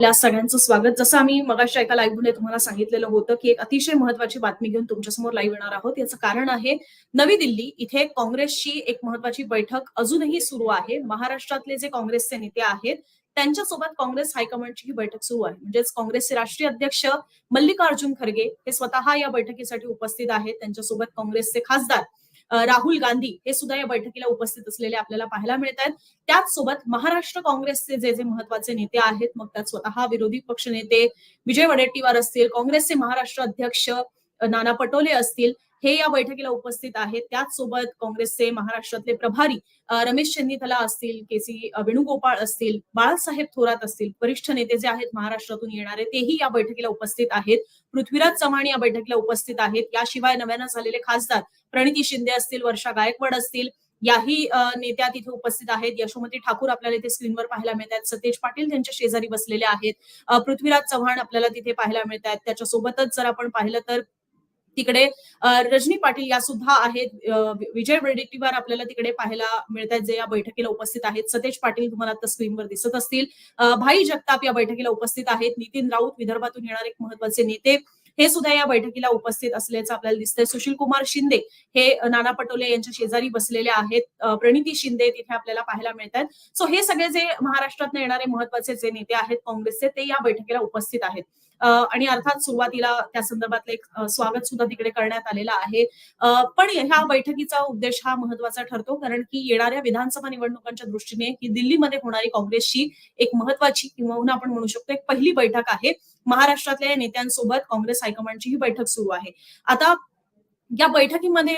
आपल्या सगळ्यांचं स्वागत. जसं आम्ही मगाशी एका लाईव्हमध्ये तुम्हाला सांगितलेलं होतं की एक अतिशय महत्वाची बातमी घेऊन तुमच्यासमोर लाईव्ह येणार आहोत. याचं कारण आहे नवी दिल्ली इथे काँग्रेसची एक महत्वाची बैठक अजूनही सुरू आहे. महाराष्ट्रातले जे काँग्रेसचे नेते आहेत त्यांच्यासोबत काँग्रेस हायकमांडची ही बैठक सुरू आहे. म्हणजेच काँग्रेसचे राष्ट्रीय अध्यक्ष मल्लिकार्जुन खरगे हे स्वतः या बैठकीसाठी उपस्थित आहेत. त्यांच्यासोबत काँग्रेसचे खासदार राहुल गांधी हे सुद्धा या बैठकीला उपस्थित असलेले आपल्याला पाहायला मिळत आहेत. त्याचसोबत महाराष्ट्र काँग्रेसचे जे जे महत्त्वाचे नेते आहेत मग त्यात स्वतः विरोधी पक्ष नेते विजय वडेट्टीवार असतील काँग्रेसचे महाराष्ट्र अध्यक्ष नाना पटोले असतील हे या बैठकीला उपस्थित आहेत. त्याचसोबत काँग्रेसचे महाराष्ट्रातले प्रभारी रमेश चेन्नीथला असतील के सी वेणुगोपाळ असतील बाळासाहेब थोरात असतील वरिष्ठ नेते जे आहेत महाराष्ट्रातून येणारे तेही या बैठकीला उपस्थित आहेत. पृथ्वीराज चव्हाण या बैठकीला उपस्थित आहेत. याशिवाय नव्यानं झालेले खासदार प्रणिती शिंदे असतील वर्षा गायकवाड असतील याही नेत्या तिथे उपस्थित आहेत. यशोमती ठाकूर आपल्याला इथे स्क्रीनवर पाहायला मिळतात सतेज पाटील त्यांच्या शेजारी बसलेले आहेत. पृथ्वीराज चव्हाण आपल्याला तिथे पाहायला मिळतात त्याच्यासोबतच जर आपण पाहिलं तर तिकडे रजनी पाटील या सुद्धा आहेत. विजय वडेट्टीवार आपल्याला तिकडे पाहायला मिळतात जे या बैठकीला उपस्थित आहेत. सतेज पाटील तुम्हाला आता स्क्रीनवर दिसत असतील. भाई जगताप या बैठकीला उपस्थित आहेत. नितीन राऊत विदर्भातून येणारे एक महत्त्वाचे नेते. हे सुद्धा या बैठकीला उपस्थित असल्याचं आपल्याला दिसतंय. सुशील कुमार शिंदे हे नाना पटोले यांच्या शेजारी बसलेले आहेत. प्रणिती शिंदे तिथे आपल्याला पाहायला मिळत आहेत सो हे सगळे जे महाराष्ट्रात येणारे महत्त्वाचे जे नेते आहेत काँग्रेसचे ते या बैठकीला उपस्थित आहेत. आणि अर्थात सुरुवातीला त्या संदर्भातलं एक स्वागत सुद्धा तिकडे करण्यात आलेलं आहे. पण ह्या बैठकीचा उद्देश हा महत्त्वाचा ठरतो कारण की येणाऱ्या विधानसभा निवडणुकांच्या दृष्टीने ही दिल्लीमध्ये होणारी काँग्रेसची एक महत्वाची किंवा आपण म्हणू शकतो एक पहिली बैठक आहे. महाराष्ट्रातल्या नेत्यांसोबत काँग्रेस हायकमांडची ही बैठक सुरू आहे. आता या बैठकीमध्ये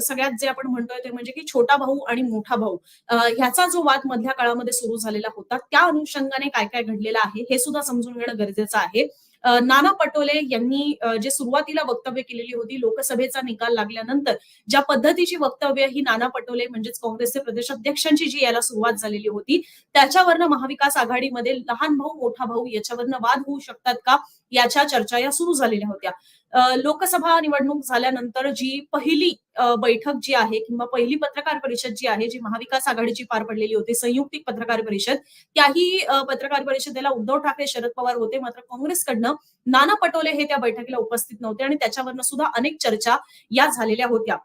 सगळ्यात जे आपण म्हणतोय ते म्हणजे की छोटा भाऊ आणि मोठा भाऊ ह्याचा जो वाद मधल्या काळामध्ये सुरू झालेला होता त्या अनुषंगाने काय काय घडलेलं आहे हे सुद्धा समजून घेणं गरजेचं आहे. नाना पटोले यांनी जे सुरुवातीला वक्तव्य केलेली होती लोकसभेचा निकाल लागल्यानंतर ज्या पद्धतीची वक्तव्य ही नाना पटोले म्हणजेच काँग्रेसचे प्रदेशाध्यक्षांची जी याला सुरुवात झालेली होती त्याच्यावरनं महाविकास आघाडीमध्ये लहान भाऊ मोठा भाऊ याच्यावरनं वाद होऊ शकतात का याच्या चर्चा या सुरू झालेल्या होत्या. लोकसभा निवडणूक झाल्यानंतर जी पहिली बैठक जी आहे किंवा पहिली पत्रकार परिषद जी आहे जी महाविकास आघाडीची पार पडलेली होती संयुक्तिक पत्रकार परिषद त्याही पत्रकार परिषदेला उद्धव ठाकरे शरद पवार होते. मात्र काँग्रेसकडनं नाना पटोले हे त्या बैठकीला उपस्थित नव्हते आणि त्याच्यावरनं सुद्धा अनेक चर्चा या झालेल्या होत्या.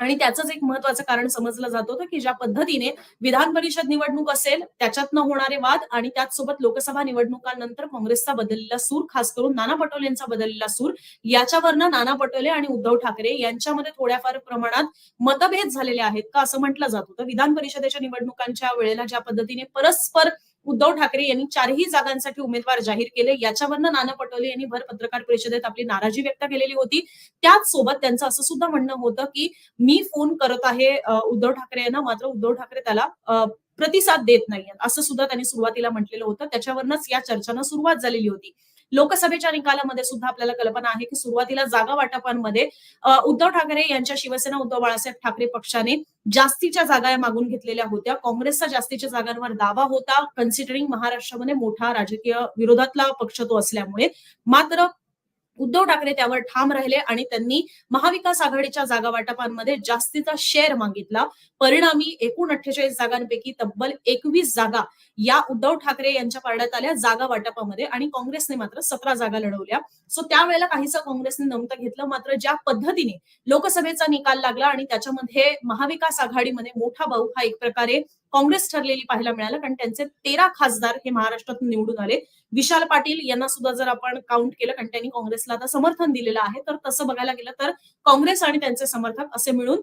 आणि त्याचंच एक महत्वाचं कारण समजलं जात होतं की ज्या पद्धतीने विधान परिषद निवडणूक असेल त्याच्यातनं होणारे वाद आणि त्याचसोबत लोकसभा निवडणुकांनंतर काँग्रेसचा बदललेला सूर खास करून नाना पटोलेंचा बदललेला सूर याच्यावरनं नाना पटोले आणि उद्धव ठाकरे यांच्यामध्ये थोड्याफार प्रमाणात मतभेद झालेले आहेत का असं म्हटलं जात होतं. विधान परिषदेच्या निवडणुकांच्या वेळेला ज्या पद्धतीने परस्पर उद्धव ठाकरे यांनी चारही जागांसाठी उमेदवार जाहीर केले. याच्यावरनं नाना पटोले यांनी भर पत्रकार परिषदेत आपली नाराजी व्यक्त केलेली होती. त्याच सोबत त्यांचं असं सुद्धा म्हणणं होतं की मी फोन करत आहे उद्धव ठाकरे यांना मात्र उद्धव ठाकरे त्याला प्रतिसाद देत नाही असं सुद्धा त्यांनी सुरुवातीला म्हटलेलं होतं. त्याच्यावरनच या चर्चांना सुरुवात झालेली होती. लोकसभेच्या निकालामध्ये सुद्धा आपल्याला कल्पना आहे की सुरुवातीला जागा वाटपांमध्ये उद्धव ठाकरे यांच्या शिवसेना उद्धव बाळासाहेब ठाकरे पक्षाने जास्तीच्या जागा या मागून घेतलेल्या होत्या. काँग्रेसचा जास्तीच्या जागांवर दावा होता. कन्सिडरिंग महाराष्ट्रामध्ये मोठा राजकीय विरोधातला पक्ष तो असल्यामुळे. मात्र उद्धव ठाकरे त्यावर ठाम राहिले आणि त्यांनी महाविकास आघाडीच्या जागा वाटपांमध्ये जास्तीचा शेअर मागितला. परिणामी एकूण अठ्ठेचाळीस जागांपैकी तब्बल एकवीस जागा या उद्धव ठाकरे यांच्या पारड्यात आल्या जागा वाटपामध्ये आणि काँग्रेसने मात्र सतरा जागा लढवल्या. सो त्यावेळेला काहीसं काँग्रेसने नमतं घेतलं मात्र ज्या पद्धतीने लोकसभेचा निकाल लागला आणि त्याच्यामध्ये महाविकास आघाडीमध्ये मोठा भाऊ हा एक प्रकारे काँग्रेस ठरलेली पाहायला मिळालं कारण त्यांचे तेरा खासदार हे महाराष्ट्रातून निवडून आले. विशाल पाटील यांना सुद्धा जर आपण काउंट केलं कारण त्यांनी काँग्रेसला आता समर्थन दिलेलं आहे तर तसं बघायला गेलं तर काँग्रेस आणि त्यांचे समर्थक असे मिळून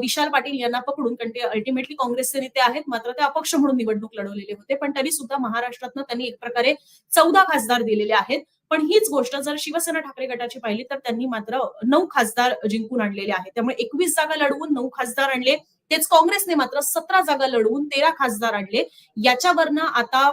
विशाल पाटील यांना पकडून कारण ते अल्टिमेटली काँग्रेसचे नेते आहेत मात्र ते अपक्ष म्हणून निवडणूक लढवलेले होते. पण तरी सुद्धा महाराष्ट्रातनं त्यांनी एक प्रकारे चौदा खासदार दिलेले आहेत. पण हीच गोष्ट जर शिवसेना ठाकरे गटाची पाहिली तर त्यांनी मात्र नऊ खासदार जिंकून आणलेले आहेत. त्यामुळे एकवीस जागा लढवून नऊ खासदार आणले. तेच काँग्रेसने मात्र सतरा जागा लढवून तेरा खासदार आणले. याच्यावरनं आता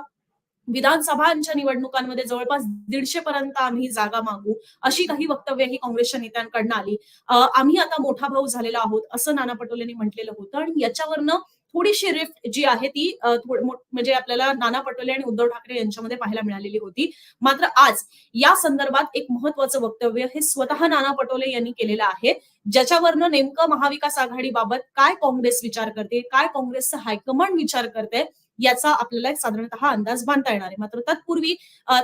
विधानसभांच्या निवडणुकांमध्ये जवळपास दीडशे पर्यंत आम्ही जागा मागू अशी काही वक्तव्य ही काँग्रेसच्या नेत्यांकडनं आली. आम्ही आता मोठा भाऊ झालेला आहोत असं नाना पटोलेंनी म्हटलेलं होतं. आणि याच्यावरनं थोडीशी रिफ्ट जी आहे ती म्हणजे आपल्याला नाना पटोले आणि उद्धव ठाकरे यांच्यामध्ये पाहायला मिळालेली होती. मात्र आज या संदर्भात एक महत्वाचं वक्तव्य हे स्वतः नाना पटोले यांनी केलेलं आहे ज्याच्यावरनं नेमकं महाविकास आघाडीबाबत काय काँग्रेस विचार करते काय काँग्रेसचं हायकमांड विचार करते याचा आपल्याला एक साधारणतः अंदाज बांधता येणार आहे. मात्र तत्पूर्वी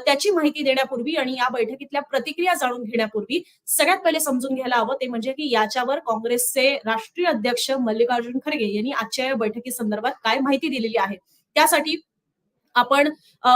त्याची माहिती देण्यापूर्वी आणि या बैठकीतल्या प्रतिक्रिया जाणून घेण्यापूर्वी सगळ्यात पहिले समजून घ्यायला हवं ते म्हणजे की याच्यावर काँग्रेसचे राष्ट्रीय अध्यक्ष मल्लिकार्जुन खरगे यांनी आजच्या या बैठकी संदर्भात काय माहिती दिलेली आहे? त्यासाठी आपण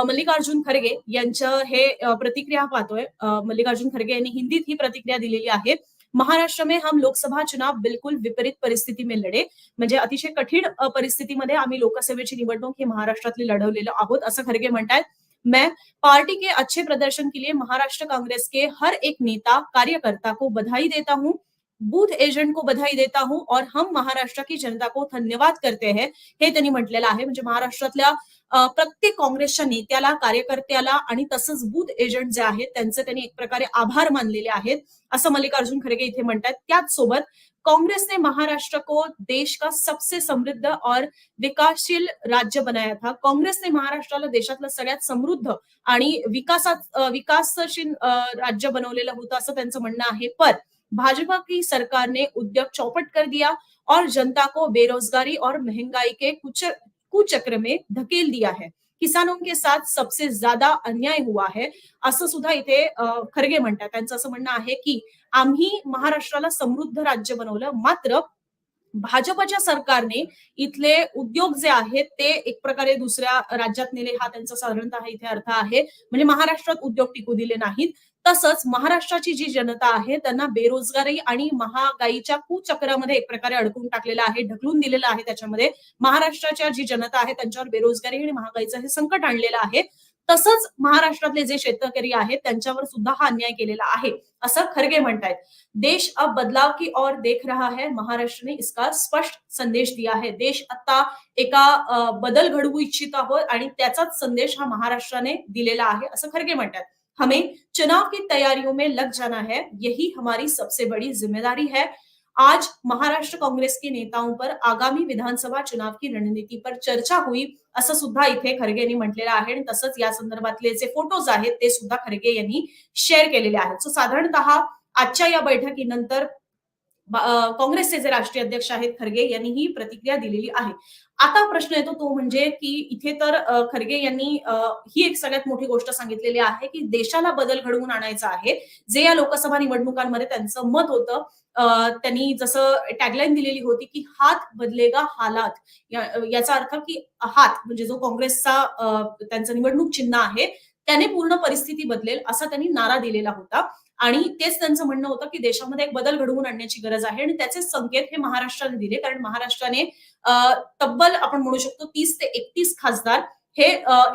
मल्लिकार्जुन खरगे यांचं हे प्रतिक्रिया पाहतोय. मल्लिकार्जुन खरगे यांनी हिंदीत ही प्रतिक्रिया दिलेली आहे. महाराष्ट्र में हम लोकसभा चुनाव बिलकुल विपरीत परिस्थिती में लढे म्हणजे अतिशय कठीण परिस्थितीमध्ये आम्ही लोकसभेची निवडणूक ही महाराष्ट्रातली लढवलेलो आहोत असं खरगे म्हणतायत. मैं पार्टी के अच्छे प्रदर्शन के लिए महाराष्ट्र कांग्रेस के हर एक नेता कार्यकर्ता को बधाई देता हूं. बूथ एजंट को बधाई देता हूं और हम महाराष्ट्र की जनता को धन्यवाद करते हैं हे त्यांनी म्हटलेलं आहे. म्हणजे महाराष्ट्रातल्या प्रत्येक काँग्रेसच्या नेत्याला कार्यकर्त्याला आणि तसंच बूथ एजंट जे आहेत त्यांचे त्यांनी एक प्रकारे आभार मानलेले आहेत. असं मल्लिकार्जुन खरगे इथे म्हणतात त्याच सोबत कांग्रेस ने महाराष्ट्र को देश का सबसे समृद्ध और विकासशील राज्य बनाया था. काँग्रेसने महाराष्ट्राला देशातलं सगळ्यात समृद्ध आणि विकासात विकासशील राज्य बनवलेलं होतं असं त्यांचं म्हणणं आहे. पण भाजपा की सरकार ने उद्योग चौपट कर दिया और जनता को बेरोजगारी और महंगाई के कुछ कुचक्र में धकेल दिया है। किसानों के साथ सबसे ज्यादा अन्याय हुआ है असं सुद्धा इथे खरगे म्हणतात. त्यांचं असं म्हणणं आहे की आम्ही महाराष्ट्राला समृद्ध राज्य बनवलं मात्र भाजपच्या सरकारने इथले उद्योग जे आहेत ते एक प्रकारे दुसऱ्या राज्यात नेले. हा त्यांचा साधारणतः इथे अर्थ आहे. म्हणजे महाराष्ट्रात उद्योग टिकू दिले नाहीत. तसंच महाराष्ट्राची जी जनता आहे त्यांना बेरोजगारी आणि महागाईच्या कुचक्रामध्ये एक प्रकारे अडकून टाकलेलं आहे ढकलून दिलेलं आहे त्याच्यामध्ये. महाराष्ट्राच्या जी जनता आहे त्यांच्यावर बेरोजगारी आणि महागाईचं हे संकट आणलेलं आहे. तसंच महाराष्ट्रातले जे शेतकरी आहेत त्यांच्यावर सुद्धा हा अन्याय केलेला आहे असं खरगे म्हणतायत. देश अब बदलाव की ओर देख रहा है महाराष्ट्र ने इसका स्पष्ट संदेश दिया है. देश आता एका बदल घडवू इच्छित आहोत आणि त्याचाच संदेश हा महाराष्ट्राने दिलेला आहे असं खरगे म्हणतात हमें चुनाव की तैयारियों में लग जाना है। यही हमारी सबसे बड़ी ज़िम्मेदारी है। आज महाराष्ट्र कांग्रेस के नेताओं पर आगामी विधानसभा चुनाव की रणनीति पर चर्चा हुई। असं सुद्धा इथे खरगे यांनी म्हटलेलं आहे आणि तसंच या संदर्भातले जे फ़ोटोज़ आहेत, ते सुद्धा खरगे यांनी शेअर केलेले आहेत. सो साधारणतः आजच्या या बैठकीनंतर काँग्रेसचे जे राष्ट्रीय अध्यक्ष आहेत खरगे यांनी ही प्रतिक्रिया दिलेली आहे. आता प्रश्न येतो तो म्हणजे की इथे तर खरगे यांनी ही एक सगळ्यात मोठी गोष्ट सांगितलेली आहे की देशाला बदल घडवून आणायचा आहे. जे या लोकसभा निवडणुकांमध्ये त्यांचं मत होतं अ, त्यांनी जसं टॅगलाईन दिलेली होती की हात बदलेगा हालात. याचा अर्थ की हात म्हणजे जो काँग्रेसचा त्यांचं निवडणूक चिन्ह आहे त्याने पूर्ण परिस्थिती बदलेल असा त्यांनी नारा दिलेला होता. आणि तेच त्यांचं म्हणणं होतं की देशामध्ये एक बदल घडवून आणण्याची गरज आहे आणि त्याचे संकेत हे महाराष्ट्राने दिले. कारण महाराष्ट्राने तब्बल आपण म्हणू शकतो तीस ते एकतीस खासदार हे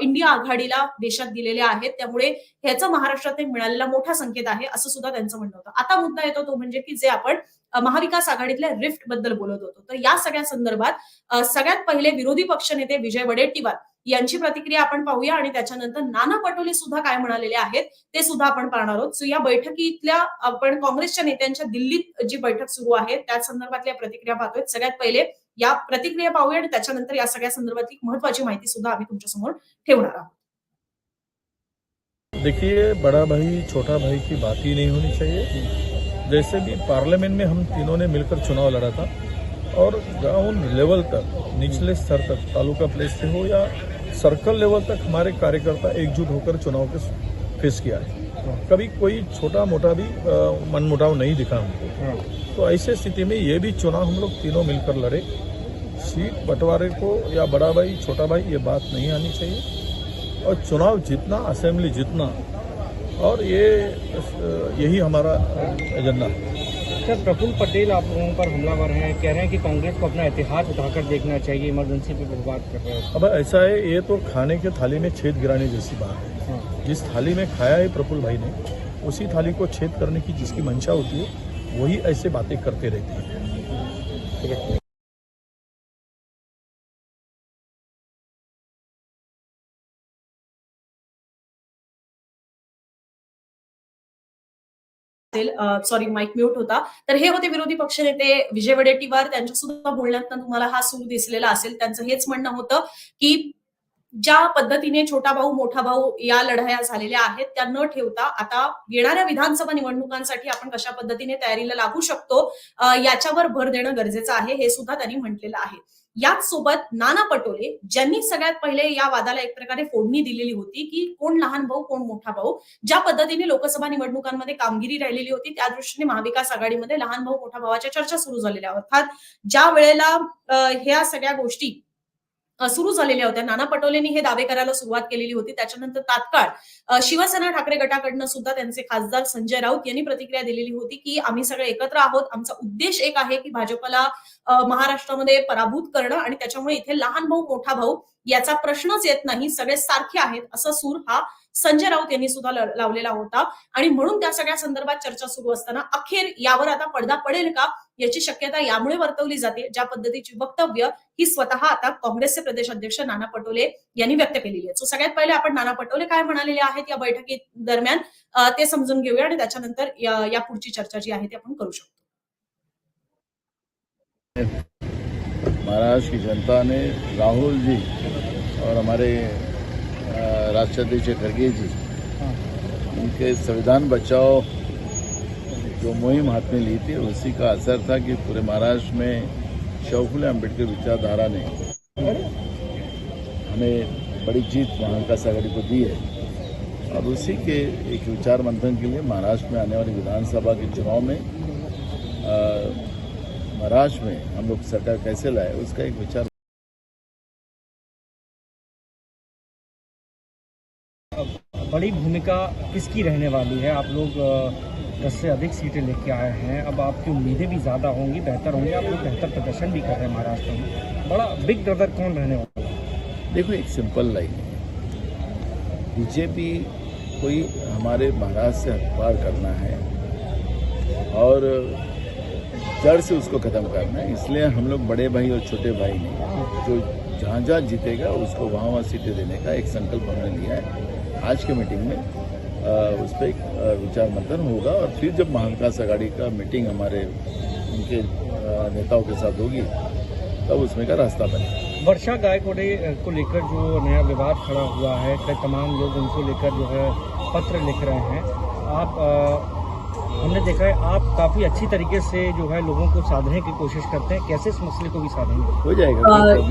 इंडिया आघाडीला देशात दिलेले आहेत. त्यामुळे ह्याचा महाराष्ट्रात मिळालेला मोठा संकेत आहे असं सुद्धा त्यांचं म्हणणं होतं. आता मुद्दा येतो तो म्हणजे की जे आपण महाविकास आघाडीतल्या रिफ्टबद्दल बोलत होतो. तर या सगळ्या संदर्भात सगळ्यात पहिले विरोधी पक्षनेते विजय वडेट्टीवार. यांची प्रतिक्रिया आपण पाहूया आणि त्याच्यानंतर नाना पटोले सुद्धा काय म्हणालेले आहेत ते सुद्धा आपण पाहणार आहोत. सो या बैठकीतल्या आपण काँग्रेसच्या नेत्यांच्या दिल्लीत जी बैठक सुरू आहे त्या संदर्भातल्या प्रतिक्रिया पाहतोय. सगळ्यात पहिले या प्रतिक्रिया पाहूया आणि त्याच्यानंतर या सगळ्या संदर्भातली महत्वाची माहिती सुद्धा आम्ही तुमच्यासमोर ठेवणार आहोत. देखिए बड़ा भाई छोटा भाई की बात ही नहीं होनी चाहिए। जैसे भी पार्लियामेंट में हम तीनों ने मिलकर चुनाव लड़ा था और ग्राउंड लेवल तक निचले स्तर तक तालुका प्लेस से हो या सर्कल लेवल तक हमारे कार्यकर्ता एकजुट होकर चुनाव के फेस किया है। कभी कोई छोटा मोटा भी मनमुटाव नहीं दिखा हमको। तो ऐसे स्थिति में ये भी चुनाव हम लोग तीनों मिलकर लड़े। सीट बंटवारे को या बड़ा भाई छोटा भाई ये बात नहीं आनी चाहिए। और चुनाव जीतना असेंबली जीतना और ये यही हमारा एजेंडा है। सर प्रफुल्ल पटेल आप लोगों पर हमलावर हैं। कह रहे हैं कि कांग्रेस को अपना इतिहास उठाकर देखना चाहिए इमरजेंसी पे बात कर रहे हैं। अब ऐसा है ये तो खाने के थाली में छेद गिराने जैसी बात है। हाँ। जिस थाली में खाया है प्रफुल्ल भाई ने उसी थाली को छेद करने की जिसकी मंशा होती है वही ऐसे बातें करते रहते हैं। असेल. सॉरी माईक म्यूट होता. तर हे होते विरोधी पक्षनेते विजय वडेट्टीवार. त्यांच्या सुद्धा बोलण्यात तुम्हाला हा सूर दिसलेला असेल. त्यांचं हेच म्हणणं होतं की ज्या पद्धतीने छोटा भाऊ मोठा भाऊ या लढाया झालेल्या आहेत त्या न ठेवता आता येणाऱ्या विधानसभा निवडणुकांसाठी आपण कशा पद्धतीने तयारीला लागू शकतो याच्यावर भर देणं गरजेचं आहे हे सुद्धा त्यांनी म्हटलेलं आहे. याच सोबत नाना पटोले ज्यांनी सगळ्यात पहिले या वादाला एक प्रकारे फोडणी दिलेली होती की कोण लहान भाऊ कोण मोठा भाऊ ज्या पद्धतीने लोकसभा निवडणुकांमध्ये कामगिरी राहिलेली होती त्या दृष्टीने महाविकास आघाडीमध्ये लहान भाऊ मोठा भावाच्या चर्चा सुरू झालेल्या. अर्थात ज्या वेळेला ह्या सगळ्या गोष्टी सुरू झालेल्या होत्या. नाना पटोलेंनी हे दावे करायला सुरुवात केलेली होती. त्याच्यानंतर तात्काळ शिवसेना ठाकरे गटाकडनं सुद्धा त्यांचे खासदार संजय राऊत यांनी प्रतिक्रिया दिलेली होती की आम्ही सगळे एकत्र आहोत. आमचा उद्देश एक आहे की भाजपला महाराष्ट्रामध्ये पराभूत करणं आणि त्याच्यामुळे इथे लहान भाऊ मोठा भाऊ याचा प्रश्नच येत नाही. सगळे सारखे आहेत. असा सूर हा संजय राऊत यांनी सुद्धा लावलेला होता. आणि म्हणून त्या सगळ्या संदर्भात चर्चा सुरू असताना अखेर यावर आता पडदा पडेल का याची शक्यता यामुळे वर्तवली जाते ज्या पद्धतीची वक्तव्य ही स्वतः आता काँग्रेसचे प्रदेशाध्यक्ष नाना पटोले यांनी व्यक्त केलेली आहे. सो सगळ्यात पहिले आपण नाना पटोले काय म्हणालेले आहेत या बैठकी दरम्यान? ते समजून घेऊया आणि त्याच्यानंतर या या पुढची चर्चा जी आहे ती आपण करू शकतो. महाराष्ट्र की जनता ने राहुल जी और हमारे राष्ट्रीय खड़गे जी। उनके संविधान बचाओ जो मुहिम हाथ में ली थी उसी का असर था कि पूरे महाराष्ट्र में शौफुल अंबेडकर विचारधारा ने हमें बड़ी जीत महाविकास आघाड़ी को दी है। और उसी के एक विचार मंथन के लिए महाराष्ट्र में आने वाली विधानसभा के चुनाव में महाराष्ट्र में हम लोग सरकार कैसे लाए उसका एक विचार बड़ी भूमिका किसकी रहने वाली है? आप लोग दस से अधिक सीटें लेके आए हैं। अब आपकी उम्मीदें भी ज़्यादा होंगी, बेहतर होंगी। आप लोग बेहतर प्रदर्शन भी कर रहे हैं महाराष्ट्र में। बड़ा बिग ब्रदर कौन रहने वाला है? देखो, एक सिंपल लाइन है। बीजेपी कोई हमारे महाराष्ट्र से हटपार करना है और जड़ से उसको खत्म करना है, इसलिए हम लोग बड़े भाई और छोटे भाई जो जहाँ जहाँ जीतेगा, उसको वहाँ वहाँ सीटें देने का एक संकल्प हमने लिया है। आज के मीटिंग में आ, उस पर एक विचार मंथन होगा और फिर जब महाविकास आघाड़ी का मीटिंग हमारे उनके नेताओं के साथ होगी तब उसमें का रास्ता बनेगा। वर्षा गायकोड़े को लेकर जो नया विवाद खड़ा हुआ है कई तमाम लोग उनको लेकर जो है पत्र लिख रहे हैं आप हमने देखा है आप काफ़ी अच्छी तरीके से जो है लोगों को साधने की कोशिश करते हैं। कैसे इस मसले को भी साधेंगे? हो जाएगा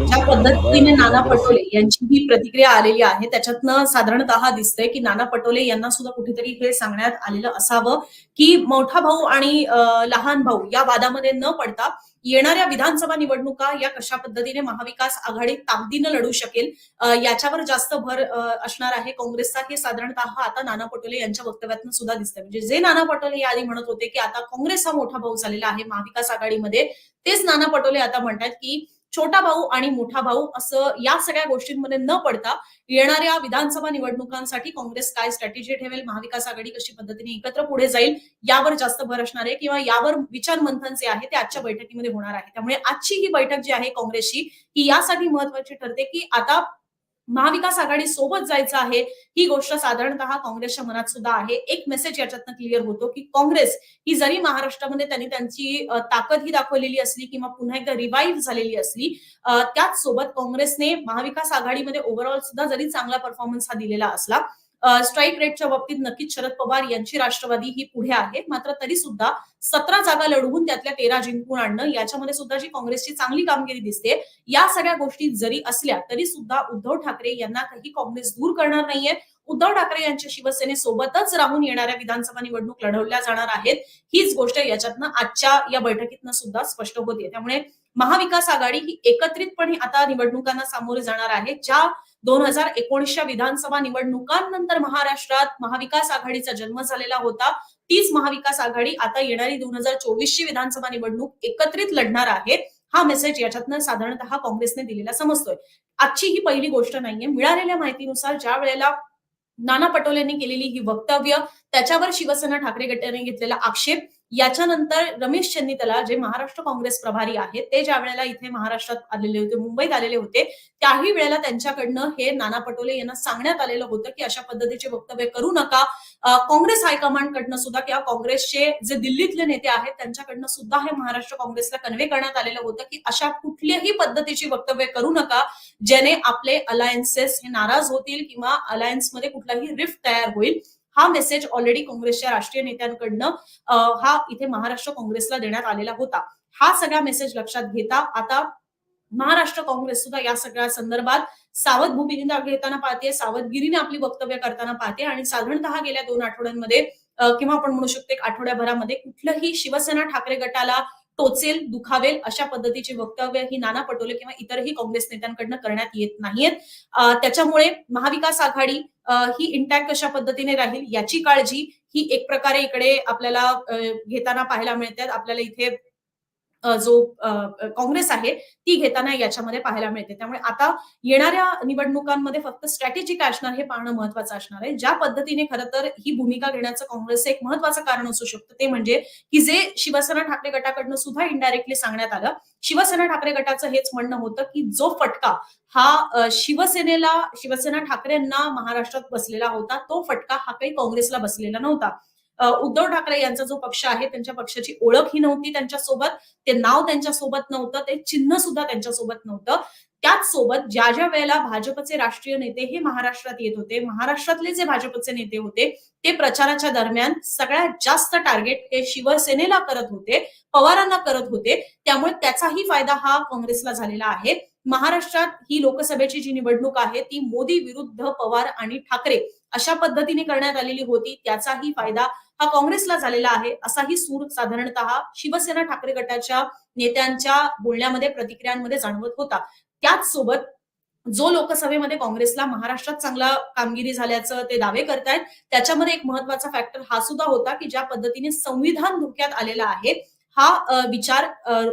ज्या। पद्धतीने नाना पटोले यांची ही प्रतिक्रिया आलेली आहे त्याच्यातनं साधारणतः दिसतंय की नाना पटोले यांना सुद्धा कुठेतरी हे सांगण्यात आलेलं असावं की मोठा भाऊ आणि लहान भाऊ या वादामध्ये न पडता येणाऱ्या विधानसभा निवडणुका या कशा पद्धतीने महाविकास आघाडी ताकदीनं लढू शकेल याच्यावर जास्त भर असणार आहे काँग्रेसचा हे साधारणतः आता नाना पटोले यांच्या वक्तव्यातून सुद्धा दिसतंय. म्हणजे जे नाना पटोले याआधी म्हणत होते की आता काँग्रेस हा मोठा भाऊ झालेला आहे महाविकास आघाडीमध्ये तेच नाना पटोले आता म्हणतात की छोटा भाऊ आणि मोठा भाऊ असं या सगळ्या गोष्टींमध्ये न पडता येणाऱ्या विधानसभा निवडणुकांसाठी काँग्रेस काय स्ट्रॅटेजी ठेवेल महाविकास आघाडी कशी पद्धतीने एकत्र पुढे जाईल यावर जास्त भर असणार आहे किंवा यावर विचार मंथन जे आहे ते आजच्या बैठकीमध्ये होणार आहे. त्यामुळे आजची ही बैठक जी आहे काँग्रेसची ही यासाठी महत्वाची ठरते की आता महाविकास आघाडी सोबत जायचं आहे ही गोष्ट साधारणतः काँग्रेसच्या मनात सुद्धा आहे. एक मेसेज याच्यातनं क्लिअर होतो की काँग्रेस ही जरी महाराष्ट्रामध्ये त्यांनी त्यांची ताकद ही दाखवलेली असली किंवा पुन्हा एकदा रिवाईव्ह झालेली असली त्याच सोबत काँग्रेसने महाविकास आघाडीमध्ये ओव्हरऑल सुद्धा जरी चांगला परफॉर्मन्स हा दिलेला असला स्ट्राईक रेटच्या बाबतीत नक्कीच शरद पवार यांची राष्ट्रवादी ही पुढे आहे. मात्र तरी सुद्धा सतरा जागा लढवून त्यातल्या तेरा जिंकून आणणं याच्यामध्ये सुद्धा जी काँग्रेसची चांगली कामगिरी दिसते या सगळ्या गोष्टी जरी असल्या तरी सुद्धा उद्धव ठाकरे यांना काही काँग्रेस दूर करणार नाहीये. उद्धव ठाकरे यांच्या शिवसेनेसोबतच राहून येणाऱ्या विधानसभा निवडणूक लढवल्या जाणार आहेत. हीच गोष्ट याच्यातनं आजच्या या बैठकीतनं सुद्धा स्पष्ट होते त्यामुळे महाविकास आघाडी ही एकत्रितपणे आता निवडणुकांना सामोरे जाणार आहे ज्या दोन हजार एकोणीसच्या विधानसभा निवडणुकांनंतर महाराष्ट्रात महाविकास आघाडीचा जन्म झालेला होता तीच महाविकास आघाडी आता येणारी दोन हजार चोवीसची विधानसभा निवडणूक एकत्रित लढणार आहे हा मेसेज याच्यातनं साधारणतः काँग्रेसने दिलेला समजतोय. आजची ही पहिली गोष्ट नाहीये मिळालेल्या माहितीनुसार ज्या वेळेला नाना पटोलेंनी केलेली ही वक्तव्य त्याच्यावर शिवसेना ठाकरे गटाने घेतलेला आक्षेप याच्यानंतर रमेश चन्नीतला जे महाराष्ट्र काँग्रेस प्रभारी आहेत ते ज्या वेळेला इथे महाराष्ट्रात आलेले होते मुंबईत आलेले होते त्याही वेळेला त्यांच्याकडनं हे नाना पटोले यांना सांगण्यात आलेलं होतं की अशा पद्धतीचे वक्तव्य करू नका. काँग्रेस हायकमांडकडनं सुद्धा किंवा काँग्रेसचे जे दिल्लीतले नेते आहेत त्यांच्याकडनं सुद्धा हे महाराष्ट्र काँग्रेसला कन्व्हे करण्यात आलेलं होतं की अशा कुठल्याही पद्धतीची वक्तव्य करू नका ज्याने आपले अलायन्सेस हे नाराज होतील किंवा अलायन्समध्ये कुठलाही रिफ्ट तयार होईल. हा मेसेज ऑलरेडी काँग्रेसच्या राष्ट्रीय नेत्यांकडनं हा इथे महाराष्ट्र काँग्रेसला देण्यात आलेला होता. हा सगळा मेसेज लक्षात घेता आता महाराष्ट्र काँग्रेस सुद्धा या सगळ्या संदर्भात सावध भूमिका घेताना पाहते सावधगिरीने आपली वक्तव्य करताना पाहते आणि साधारणतः गेल्या दोन आठवड्यांमध्ये किंवा आपण म्हणू शकतो एक आठवड्याभरामध्ये कुठलंही शिवसेना ठाकरे गटाला टोचेल दुखावेल अशा पद्धतीची वक्तव्य ही नाना पटोले किंवा इतरही काँग्रेस नेत्यांकडनं करण्यात येत नाहीयेत. अ, त्याच्यामुळे महाविकास आघाडी अ, ही इंटॅक्ट कशा पद्धतीने राहील याची काळजी ही एक प्रकारे इकडे आपल्याला घेताना पाहायला मिळते. आपल्याला इथे जो अ, काँग्रेस आहे ती घेताना याच्यामध्ये पाहायला मिळते. त्यामुळे आता येणाऱ्या निवडणुकांमध्ये फक्त स्ट्रॅटेजी काय असणार हे पाहणं महत्वाचं असणार आहे. ज्या पद्धतीने खरं तर ही भूमिका घेण्याचं काँग्रेसचं एक महत्वाचं कारण असू शकतं ते म्हणजे की जे शिवसेना ठाकरे गटाकडनं सुद्धा इनडायरेक्टली सांगण्यात आलं शिवसेना ठाकरे गटाचं हेच म्हणणं होतं की जो फटका हा शिवसेनेला शिवसेना ठाकरेंना महाराष्ट्रात बसलेला होता तो फटका हा काही काँग्रेसला बसलेला नव्हता. उद्धव ठाकरे यांचा जो पक्ष आहे त्यांच्या पक्षाची ओळख ही नव्हती त्यांच्यासोबत. ते नाव त्यांच्यासोबत नव्हतं. ते चिन्ह सुद्धा त्यांच्यासोबत नव्हतं. त्याच सोबत ज्या ज्या वेळेला भाजपचे राष्ट्रीय नेते हे महाराष्ट्रात येत होते महाराष्ट्रातले जे भाजपचे नेते होते ते प्रचाराच्या दरम्यान सगळ्यात जास्त टार्गेट हे शिवसेनेला करत होते पवारांना करत होते. त्यामुळे त्याचाही फायदा हा काँग्रेसला झालेला आहे. महाराष्ट्रात ही लोकसभेची जी निवडणूक आहे ती मोदी विरुद्ध पवार आणि ठाकरे अशा पद्धतीने करण्यात आलेली होती. त्याचाही फायदा हा काँग्रेसला झालेला आहे असाही सूर साधारणतः शिवसेना ठाकरे गटाच्या नेत्यांच्या बोलण्यामध्ये प्रतिक्रियांमध्ये जाणवत होता. त्याच सोबत जो लोकसभेमध्ये काँग्रेसला महाराष्ट्रात चांगला कामगिरी झाल्याचं ते दावे करतायत त्याच्यामध्ये एक महत्त्वाचा फॅक्टर हा सुद्धा होता की ज्या पद्धतीने संविधान धोक्यात आलेला आहे हा विचार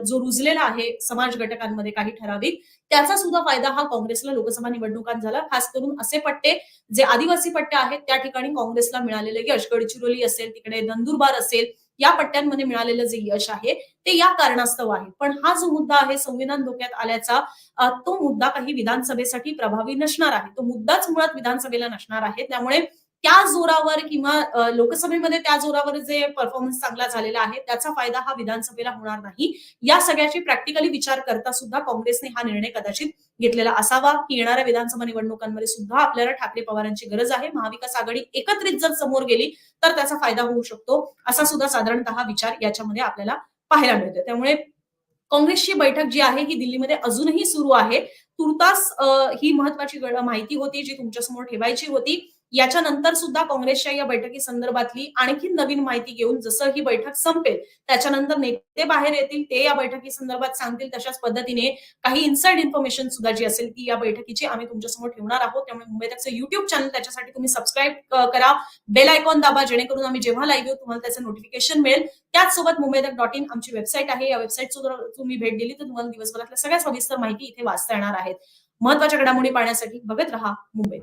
जो रुजलेला आहे समाज घटकांमध्ये काही ठराविक त्याचा सुद्धा फायदा हा काँग्रेसला लोकसभा निवडणुकांत झाला. खास करून असे पट्टे जे आदिवासी पट्टे आहेत त्या ठिकाणी काँग्रेसला मिळालेले यश गडचिरोली असेल तिकडे नंदुरबार असेल या पट्ट्यांमध्ये मिळालेलं जे यश आहे ते या कारणास्तव आहे. पण हा जो मुद्दा आहे संविधान धोक्यात आल्याचा तो मुद्दा काही विधानसभेसाठी प्रभावी नसणार आहे. तो मुद्दाच मुळात विधानसभेला नसणार आहे. त्यामुळे त्या जोरावर किंवा लोकसभेमध्ये त्या जोरावर जे परफॉर्मन्स चांगला झालेला आहे त्याचा फायदा हा विधानसभेला होणार नाही. या सगळ्याची प्रॅक्टिकली विचार करता सुद्धा काँग्रेसने हा निर्णय कदाचित घेतलेला असावा. की येणाऱ्या विधानसभा निवडणुकांमध्ये सुद्धा आपल्याला ठाकरे पवारांची गरज आहे. महाविकास आघाडी एकत्रित जर समोर गेली तर त्याचा फायदा होऊ शकतो. असा सुद्धा साधारणतः विचार याच्यामध्ये आपल्याला पाहायला मिळतो त्यामुळे काँग्रेसची बैठक जी आहे ही दिल्लीमध्ये अजूनही सुरू आहे. तुर्तास ही महत्वाची माहिती होती जी तुमच्यासमोर ठेवायची होती. याच्यानंतर सुद्धा काँग्रेसच्या या बैठकी संदर्भातली आणखी नवीन माहिती घेऊन जसं ही बैठक संपेल त्याच्यानंतर नेते बाहेर येतील ते या बैठकी संदर्भात सांगतील तशाच पद्धतीने. काही इन्साइड इन्फॉर्मेशन सुद्धा जी असेल ती या बैठकीची आम्ही तुमच्यासमोर ठेवणार आहोत. त्यामुळे मुंबई तकचं युट्यूब चॅनल त्याच्यासाठी तुम्ही सबस्क्राईब करा. बेल आयकॉन दाबा जेणेकरून आम्ही जेव्हा लाईव्ह येऊ तुम्हाला त्याचं नोटिफिकेशन मिळेल. त्याचसोबत मुंबई तक डॉट इन आमची वेबसाईट आहे. या वेबसाईट तुम्ही भेट दिली तर तुम्हाला दिवसभरातल्या सगळ्या सविस्तर माहिती इथे वाचता येणार आहेत महत्त्वाच्या घडामोडी पाहण्यासाठी बघत रहा मुंबई